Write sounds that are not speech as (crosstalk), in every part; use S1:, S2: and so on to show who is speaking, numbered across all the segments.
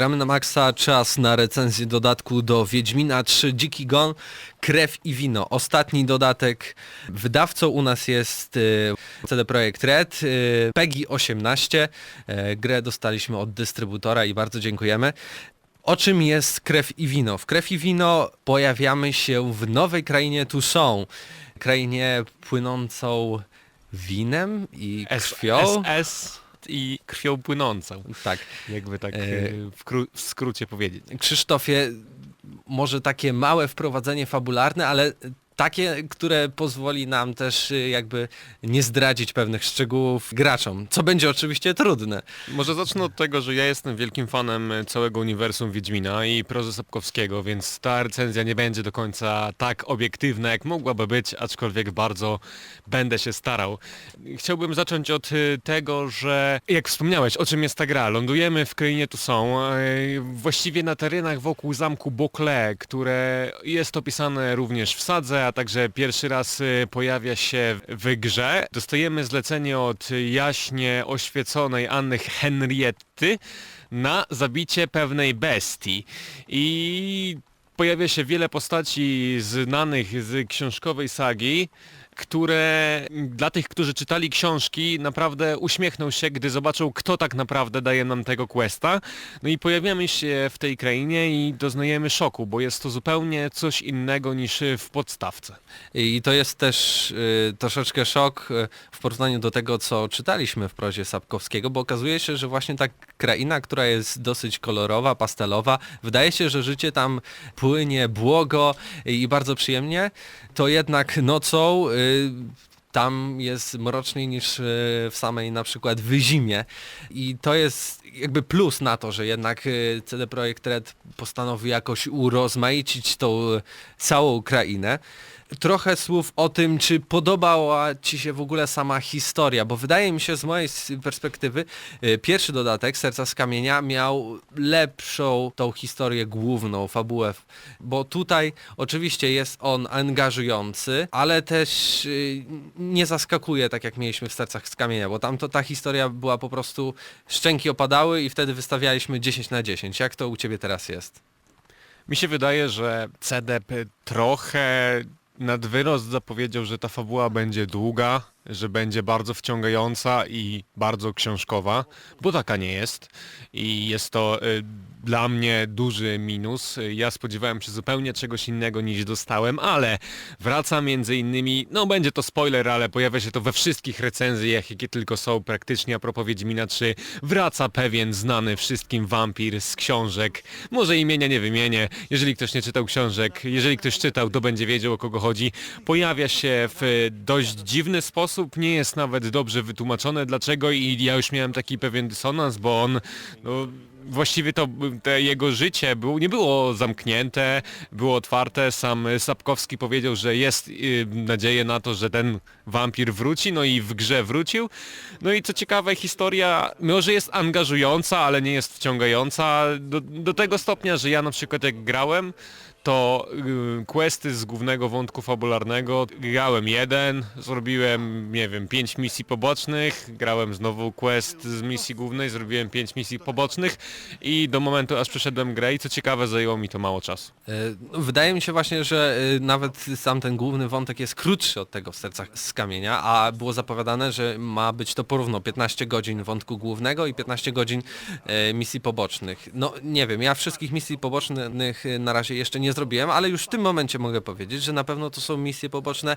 S1: Gramy na maksa, czas na recenzję dodatku do Wiedźmina 3 Dziki Gon, Krew i Wino. Ostatni dodatek. Wydawcą u nas jest y, CD Projekt Red, y, PEGI 18. E, grę dostaliśmy od dystrybutora i bardzo dziękujemy. O czym jest Krew i Wino? W Krew i Wino pojawiamy się w nowej krainie Toussaint. Krainie płynącą winem i krwią.
S2: SS i krwią płynącą.
S1: Tak.
S2: Jakby tak
S1: E,
S2: e, w, kró- w skrócie powiedzieć.
S1: Krzysztofie, może takie małe wprowadzenie fabularne, ale takie, które pozwoli nam też y, jakby nie zdradzić pewnych szczegółów graczom, co będzie oczywiście trudne.
S2: Może zacznę od tego, że ja jestem wielkim fanem całego uniwersum Wiedźmina i prozy Sapkowskiego, więc ta recenzja nie będzie do końca tak obiektywna, jak mogłaby być, aczkolwiek bardzo będę się starał. Chciałbym zacząć od y, tego, że jak wspomniałeś, o czym jest ta gra? Lądujemy w krainie tu są, właściwie na terenach wokół zamku Bokle, które jest opisane również w sadze, także pierwszy raz y, pojawia się w grze. Dostajemy zlecenie od jaśnie oświeconej Anny Henrietty na zabicie pewnej bestii. I pojawia się wiele postaci znanych z książkowej sagi, które dla tych, którzy czytali książki, naprawdę uśmiechną się, gdy zobaczą, kto tak naprawdę daje nam tego questa. No i pojawiamy się w tej krainie i doznajemy szoku, bo jest to zupełnie coś innego niż w podstawce.
S1: I to jest też y, troszeczkę szok y, w porównaniu do tego, co czytaliśmy w prozie Sapkowskiego, bo okazuje się, że właśnie ta kraina, która jest dosyć kolorowa, pastelowa, wydaje się, że życie tam płynie błogo i bardzo przyjemnie, to jednak nocą y, tam jest mroczniej niż y, w samej na przykład Wyzimie i to jest jakby plus na to, że jednak y, CD Projekt Red postanowił jakoś urozmaicić tą y, całą krainę. Trochę słów o tym, czy podobała Ci się w ogóle sama historia, bo wydaje mi się z mojej perspektywy y, pierwszy dodatek, Serca z Kamienia, miał lepszą tą historię główną, fabułę, bo tutaj oczywiście jest on angażujący, ale też y, nie zaskakuje tak jak mieliśmy w Sercach z Kamienia, bo tam to ta historia była po prostu, szczęki opadały i wtedy wystawialiśmy 10 na 10. Jak to u Ciebie teraz jest?
S2: Mi się wydaje, że CDP trochę nad wyrost zapowiedział, że ta fabuła będzie długa, że będzie bardzo wciągająca i bardzo książkowa, bo taka nie jest. I jest to y, dla mnie duży minus. Ja spodziewałem się zupełnie czegoś innego niż dostałem, ale wraca między innymi, no będzie to spoiler, ale pojawia się to we wszystkich recenzjach, jakie tylko są praktycznie a propos Wiedźmina 3. Wraca pewien znany wszystkim wampir z książek. Może imienia nie wymienię, jeżeli ktoś nie czytał książek, jeżeli ktoś czytał, to będzie wiedział o kogo chodzi. Pojawia się w dość dziwny sposób, nie jest nawet dobrze wytłumaczone dlaczego i ja już miałem taki pewien dysonans, bo on no, właściwie to jego życie było, nie było zamknięte, było otwarte. Sam Sapkowski powiedział, że jest y, nadzieja na to, że ten wampir wróci, no i w grze wrócił. No i co ciekawe, historia może jest angażująca, ale nie jest wciągająca do, do tego stopnia, że ja na przykład jak grałem, to y, questy z głównego wątku fabularnego grałem jeden, zrobiłem, nie wiem, pięć misji pobocznych, grałem znowu quest z misji głównej, zrobiłem pięć misji pobocznych i do momentu aż przeszedłem grę i co ciekawe zajęło mi to mało czasu.
S1: E, no, Wydaje mi się właśnie, że e, nawet sam ten główny wątek jest krótszy od tego w Sercach z Kamienia, a było zapowiadane, że ma być to porówno 15 godzin wątku głównego i 15 godzin e, misji pobocznych. No nie wiem, ja wszystkich misji pobocznych na razie jeszcze nie zrobiłem, ale już w tym momencie mogę powiedzieć, że na pewno to są misje poboczne,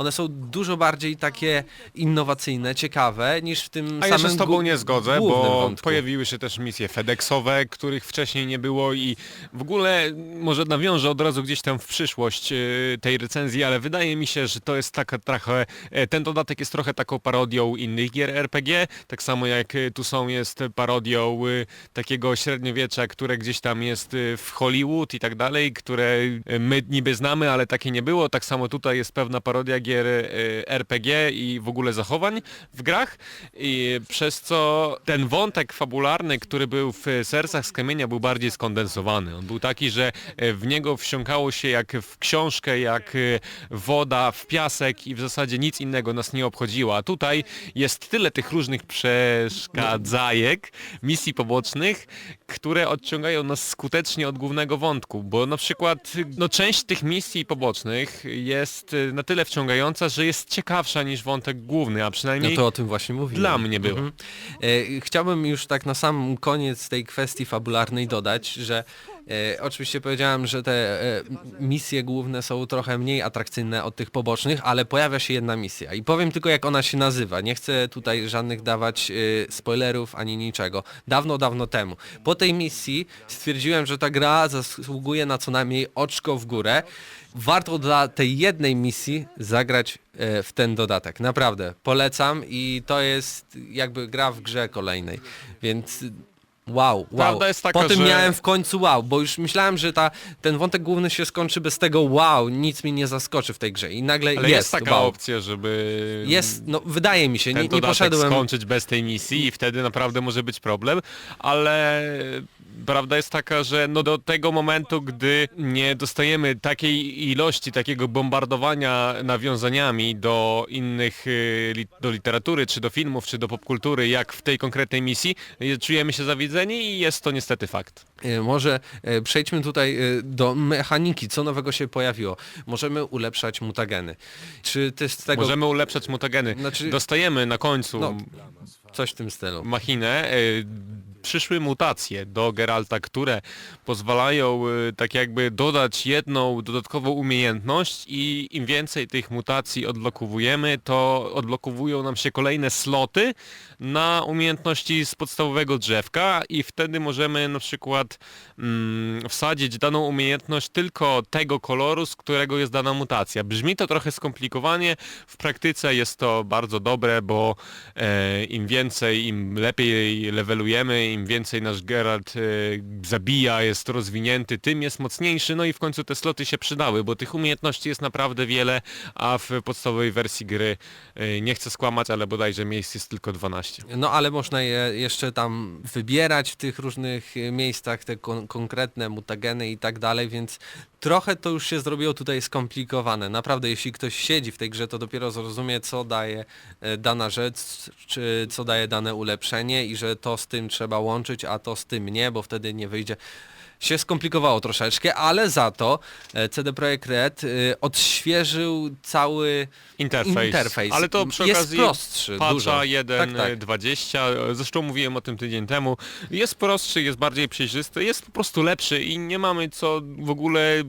S1: one są dużo bardziej takie innowacyjne, ciekawe niż w tym
S2: A
S1: samym
S2: ja się z tobą nie zgodzę, bo
S1: wątku.
S2: pojawiły się też misje FedExowe, których wcześniej nie było i w ogóle może nawiążę od razu gdzieś tam w przyszłość y, tej recenzji, ale wydaje mi się, że to jest taka trochę, e, ten dodatek jest trochę taką parodią innych gier RPG, tak samo jak y, tu są jest parodią takiego średniowiecza, które gdzieś tam jest w Hollywood i tak dalej, które my niby znamy, ale takie nie było, tak samo tutaj jest pewna parodia gier gier y, RPG i w ogóle zachowań w grach i przez co ten wątek fabularny, który był w Sercach z Kamienia był bardziej skondensowany. On był taki, że y, w niego wsiąkało się jak w książkę, jak y, woda w piasek i w zasadzie nic innego nas nie obchodziło. A tutaj jest tyle tych różnych przeszkadzajek, misji pobocznych, które odciągają nas skutecznie od głównego wątku, bo na przykład no, część tych misji pobocznych jest na tyle wciągająca, że jest ciekawsza niż wątek główny, a
S1: No
S2: przynajmniej
S1: to o tym właśnie mówiłem.
S2: dla mnie było.
S1: Mhm. E, Chciałbym już tak na sam koniec tej kwestii fabularnej dodać, że e, oczywiście powiedziałem, że te e, misje główne są trochę mniej atrakcyjne od tych pobocznych, ale pojawia się jedna misja i powiem tylko jak ona się nazywa. Nie chcę tutaj żadnych dawać e, spoilerów ani niczego. Dawno, dawno temu. Po tej misji stwierdziłem, że ta gra zasługuje na co najmniej oczko w górę. Warto dla tej jednej misji zagrać e, w ten dodatek. Naprawdę, polecam i to jest jakby gra w grze kolejnej. Więc wow, wow.
S2: Prawda jest taka,
S1: po tym
S2: że-
S1: miałem w końcu wow, bo już myślałem, że ta, ten wątek główny się skończy bez tego wow, nic mi nie zaskoczy w tej grze i nagle
S2: Ale
S1: jest,
S2: jest, taka
S1: wow.
S2: opcja, żeby
S1: Jest, no wydaje mi się, nie, nie poszedłem...
S2: skończyć bez tej misji i wtedy naprawdę może być problem, ale prawda jest taka, że no do tego momentu, gdy nie dostajemy takiej ilości, takiego bombardowania nawiązaniami do innych, y, do literatury, czy do filmów, czy do popkultury, jak w tej konkretnej misji, y, czujemy się zawiedzeni i jest to niestety fakt.
S1: E, Może przejdźmy tutaj do mechaniki, co nowego się pojawiło. Możemy ulepszać mutageny. Czy ty z tego
S2: Możemy ulepszać mutageny.
S1: Znaczy-
S2: Dostajemy na końcu
S1: No, coś w tym stylu?
S2: machinę, y, przyszły mutacje do Geralta, które pozwalają y, tak jakby dodać jedną dodatkową umiejętność i im więcej tych mutacji odblokowujemy, to odblokowują nam się kolejne sloty na umiejętności z podstawowego drzewka i wtedy możemy na przykład mm, wsadzić daną umiejętność tylko tego koloru, z którego jest dana mutacja. Brzmi to trochę skomplikowanie, w praktyce jest to bardzo dobre, bo e, im więcej, im lepiej levelujemy, im więcej nasz Geralt e, zabija, jest rozwinięty, tym jest mocniejszy, no i w końcu te sloty się przydały, bo tych umiejętności jest naprawdę wiele, a w podstawowej wersji gry, e, nie chcę skłamać, ale bodajże miejsc jest tylko 12.
S1: No ale można je jeszcze tam wybierać w tych różnych e, miejscach, te kon konkretne mutageny i tak dalej, więc trochę to już się zrobiło tutaj skomplikowane. Naprawdę, jeśli ktoś siedzi w tej grze, to dopiero zrozumie, co daje e, dana rzecz, czy co daje dane ulepszenie i że to z tym trzeba łączyć, a to z tym nie, bo wtedy nie wyjdzie się skomplikowało troszeczkę, ale za to e, CD Projekt Red e, odświeżył cały
S2: Interfejs.
S1: interfejs.
S2: Ale to przy
S1: jest
S2: okazji
S1: prostszy,
S2: patcha 1.20,
S1: Tak, tak.
S2: zresztą mówiłem o tym tydzień temu, jest prostszy, jest bardziej przejrzysty, jest po prostu lepszy i nie mamy co w ogóle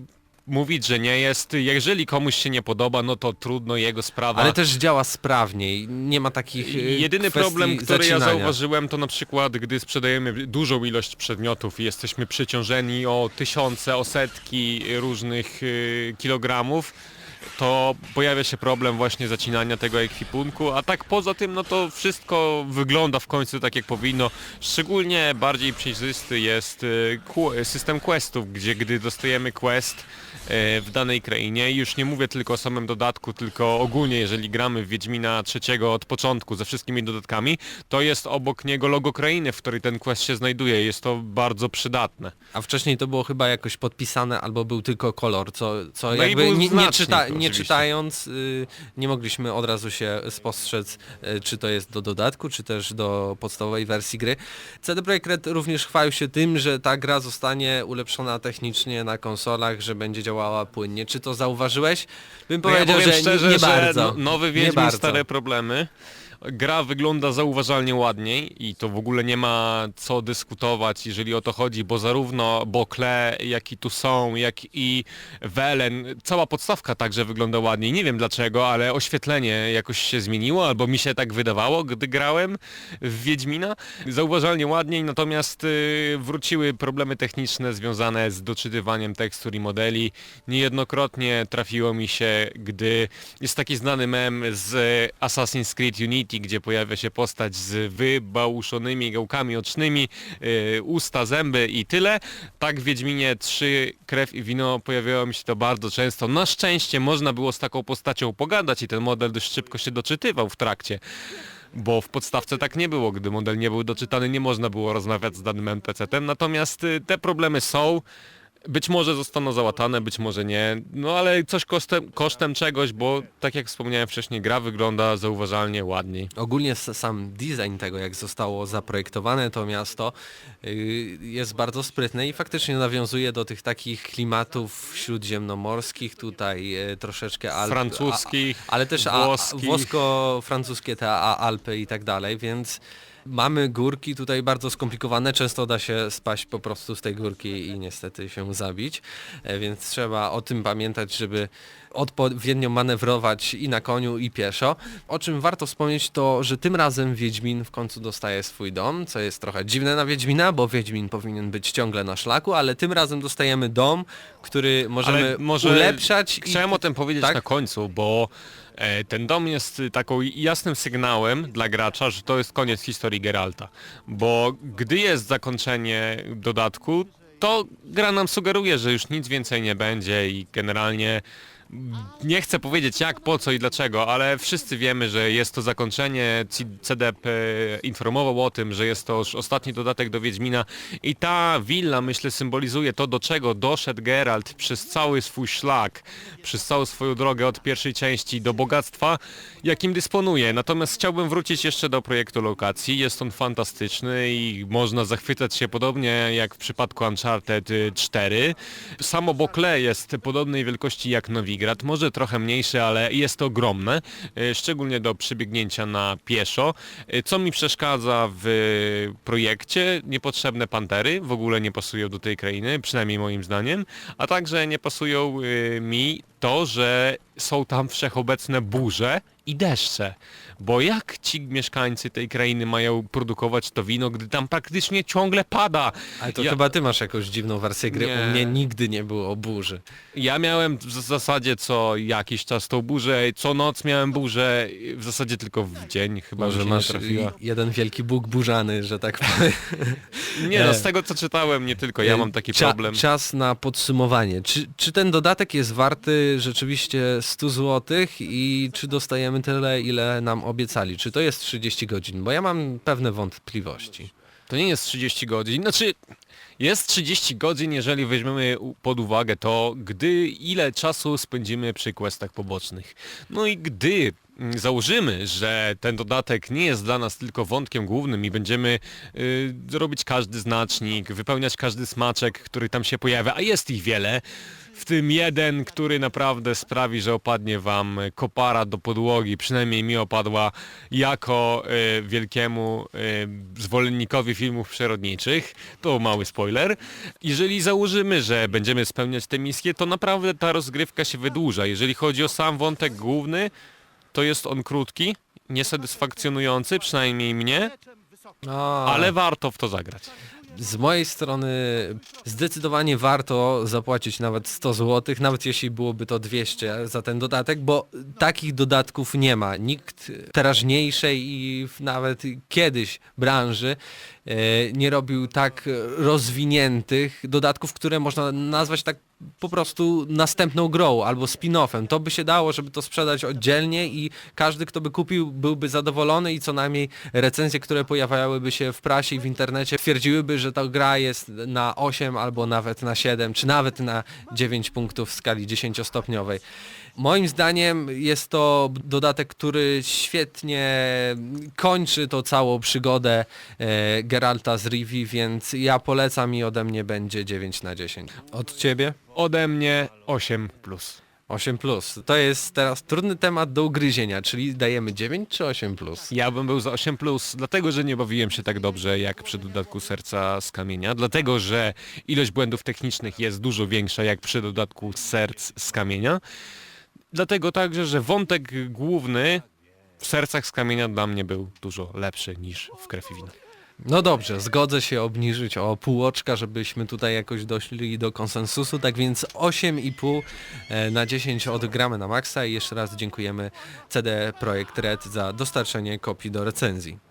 S2: mówić, że nie jest. Jeżeli komuś się nie podoba, no to trudno, jego sprawa.
S1: Ale też działa sprawniej, nie ma takich y,
S2: Jedyny problem, który ja zauważyłem, to na przykład, gdy sprzedajemy dużą ilość przedmiotów i jesteśmy przeciążeni o tysiące, o setki różnych y, kilogramów, to pojawia się problem właśnie zacinania tego ekwipunku, a tak poza tym, no to wszystko wygląda w końcu tak jak powinno. Szczególnie bardziej przejrzysty jest y, system questów, gdzie gdy dostajemy quest y, w danej krainie, już nie mówię tylko o samym dodatku, tylko ogólnie jeżeli gramy w Wiedźmina trzeciego od początku ze wszystkimi dodatkami, to jest obok niego logo krainy, w której ten quest się znajduje. Jest to bardzo przydatne.
S1: A wcześniej to było chyba jakoś podpisane, albo był tylko kolor, co, co
S2: No
S1: jakby nie, nie, czyta, nie
S2: oczywiście.
S1: czytając y, nie mogliśmy od razu się spostrzec, y, czy to jest do dodatku, czy też do podstawowej wersji gry. CD Projekt Red również chwalił się tym, że ta gra zostanie ulepszona technicznie na konsolach, że będzie działała płynnie. Czy to zauważyłeś? Bym
S2: No ja
S1: powiedział,
S2: powiem
S1: że
S2: szczerze,
S1: nie, nie
S2: że
S1: bardzo.
S2: no- nowy Wiedźmin,
S1: bardzo.
S2: stare problemy. Gra wygląda zauważalnie ładniej i to w ogóle nie ma co dyskutować, jeżeli o to chodzi, bo zarówno Bokle, jak i tu są, jak i Welen, cała podstawka także wygląda ładniej. Nie wiem dlaczego, ale oświetlenie jakoś się zmieniło, albo mi się tak wydawało, gdy grałem w Wiedźmina. Zauważalnie ładniej, natomiast y, wróciły problemy techniczne związane z doczytywaniem tekstur i modeli. Niejednokrotnie trafiło mi się, gdy jest taki znany mem z Assassin's Creed Unity, City, gdzie pojawia się postać z wybałuszonymi gałkami ocznymi, yy, usta, zęby i tyle. Tak w Wiedźminie 3 Krew i Wino pojawiało mi się to bardzo często. Na szczęście można było z taką postacią pogadać i ten model dość szybko się doczytywał w trakcie. Bo w podstawce tak nie było, gdy model nie był doczytany, nie można było rozmawiać z danym NPC-tem, natomiast y, te problemy są, być może zostaną załatane, być może nie, no ale coś kosztem, kosztem czegoś, bo tak jak wspomniałem wcześniej, gra wygląda zauważalnie ładniej.
S1: Ogólnie sam design tego, jak zostało zaprojektowane to miasto, yy, jest bardzo sprytny i faktycznie nawiązuje do tych takich klimatów śródziemnomorskich, tutaj yy, troszeczkę Alp,
S2: Francuskich,
S1: a, ale też
S2: włoskich.
S1: włosko-francuskie te a, Alpy i tak dalej, więc mamy górki tutaj bardzo skomplikowane, często da się spaść po prostu z tej górki i niestety się zabić, e, więc trzeba o tym pamiętać, żeby odpowiednio manewrować i na koniu i pieszo. O czym warto wspomnieć to, że tym razem Wiedźmin w końcu dostaje swój dom, co jest trochę dziwne na Wiedźmina, bo Wiedźmin powinien być ciągle na szlaku, ale tym razem dostajemy dom, który możemy
S2: Ale może
S1: ulepszać. i-
S2: Chciałem o tym powiedzieć
S1: tak?
S2: na końcu, bo ten dom jest y, taką jasnym sygnałem dla gracza, że to jest koniec historii Geralta. Bo gdy jest zakończenie dodatku, to gra nam sugeruje, że już nic więcej nie będzie i generalnie nie chcę powiedzieć jak, po co i dlaczego, ale wszyscy wiemy, że jest to zakończenie. CDP e, informował o tym, że jest to już ostatni dodatek do Wiedźmina i ta willa, myślę, symbolizuje to, do czego doszedł Geralt przez cały swój szlak, przez całą swoją drogę od pierwszej części do bogactwa, jakim dysponuje. Natomiast chciałbym wrócić jeszcze do projektu lokacji. Jest on fantastyczny i można zachwycać się podobnie jak w przypadku Uncharted y, 4. Samo Bokle jest podobnej wielkości jak Może trochę mniejszy, ale jest to ogromne, y, szczególnie do przebiegnięcia na pieszo. Y, Co mi przeszkadza w projekcie? Niepotrzebne pantery w ogóle nie pasują do tej krainy, przynajmniej moim zdaniem, a także nie pasują y, mi to, że są tam wszechobecne burze i deszcze. Bo jak ci mieszkańcy tej krainy mają produkować to wino, gdy tam praktycznie ciągle pada?
S1: Ale to
S2: ja,
S1: chyba ty masz jakąś dziwną wersję gry.
S2: Nie.
S1: U mnie nigdy nie było burzy.
S2: ja miałem w zasadzie co jakiś czas tą burzę, co noc miałem burzę, w zasadzie tylko w dzień chyba
S1: Może
S2: że
S1: masz jeden wielki bóg burzany, że tak powiem. (laughs)
S2: Nie no, z tego co czytałem, nie tylko ja mam taki
S1: Cza-
S2: problem.
S1: Czas na podsumowanie. Czy, czy ten dodatek jest warty rzeczywiście 100 zł i czy dostajemy tyle, ile nam obiecali? Czy to jest 30 godzin? Bo ja mam pewne wątpliwości.
S2: To nie jest 30 godzin, znaczy jest 30 godzin, jeżeli weźmiemy pod uwagę to, gdy ile czasu spędzimy przy questach pobocznych. No i gdy założymy, że ten dodatek nie jest dla nas tylko wątkiem głównym i będziemy y, robić każdy znacznik, wypełniać każdy smaczek, który tam się pojawia, a jest ich wiele, w tym jeden, który naprawdę sprawi, że opadnie wam kopara do podłogi, przynajmniej mi opadła jako y, wielkiemu y, zwolennikowi filmów przyrodniczych. To mały spoiler. Jeżeli założymy, że będziemy spełniać te misje, to naprawdę ta rozgrywka się wydłuża. Jeżeli chodzi o sam wątek główny, to jest on krótki, niesatysfakcjonujący, przynajmniej mnie,
S1: No,
S2: ale warto w to zagrać.
S1: z mojej strony zdecydowanie warto zapłacić nawet 100 zł, nawet jeśli byłoby to 200 za ten dodatek, bo takich dodatków nie ma. Nikt teraźniejszej i w- nawet kiedyś branży nie robił tak rozwiniętych dodatków, które można nazwać tak po prostu następną grą albo spin-offem. To by się dało, żeby to sprzedać oddzielnie i każdy, kto by kupił, byłby zadowolony i co najmniej recenzje, które pojawiałyby się w prasie i w internecie twierdziłyby, że ta gra jest na 8 albo nawet na 7, czy nawet na 9 punktów w skali 10-stopniowej. Moim zdaniem jest to dodatek, który świetnie kończy tą całą przygodę e, Geralta z Rivi, więc ja polecam i ode mnie będzie 9 na 10. Od ciebie?
S2: Ode mnie 8+. Plus.
S1: 8 plus. To jest teraz trudny temat do ugryzienia, czyli dajemy 9 czy 8 plus?
S2: Ja bym był za 8+, plus, dlatego że nie bawiłem się tak dobrze jak przy dodatku Serca z Kamienia, dlatego że ilość błędów technicznych jest dużo większa jak przy dodatku Serc z Kamienia, dlatego także, że wątek główny w Sercach z Kamienia dla mnie był dużo lepszy niż w Krew i Wino.
S1: No dobrze, zgodzę się obniżyć o pół oczka, żebyśmy tutaj jakoś doszli do konsensusu, tak więc 8,5 e, na 10 odgramy na maksa i jeszcze raz dziękujemy CD Projekt Red za dostarczenie kopii do recenzji.